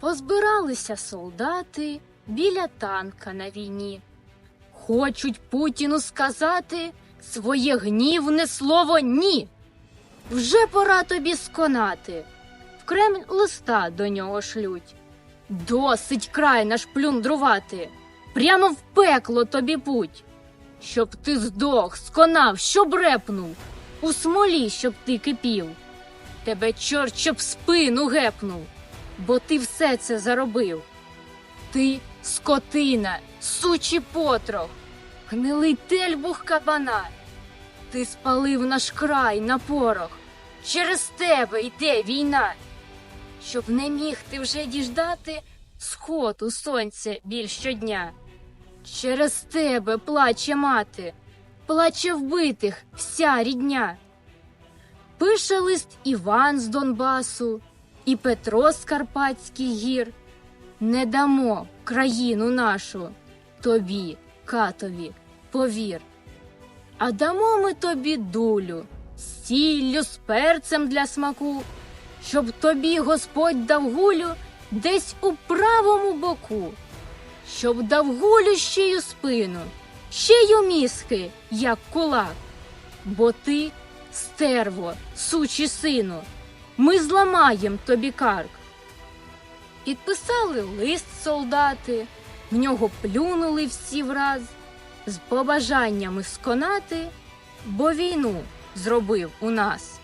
Позбиралися солдати біля танка на війні. Хочуть Путіну сказати своє гнівне слово ні. Вже пора тобі сконати. В Кремль листа до нього шлють. Досить край наш плюндрувати, прямо в пекло тобі путь. Щоб ти здох, сконав, щоб репнув, у смолі, щоб ти кипів. Тебе чорт щоб спину гепнув, бо ти все це заробив. Ти скотина, сучий потрох, гнилий тельбух кабана. Ти спалив наш край на порох. Через тебе йде війна. Щоб не міг ти вже діждати сходу сонця біль щодня. Через тебе плаче мати, плаче вбитих вся рідня. Пише лист Іван з Донбасу і Петро з Карпатських гір. Не дамо країну нашу тобі, катові, повір. А дамо ми тобі дулю, сіллю, з перцем для смаку, щоб тобі Господь дав гулю десь у правому боку, щоб дав гулю ще й у спину, ще й у мізки, як кулак. Бо ти, стерво, сучі сину, ми зламаєм тобі карк. Підписали лист солдати, в нього плюнули всі враз, з побажаннями сконати, бо війну зробив у нас.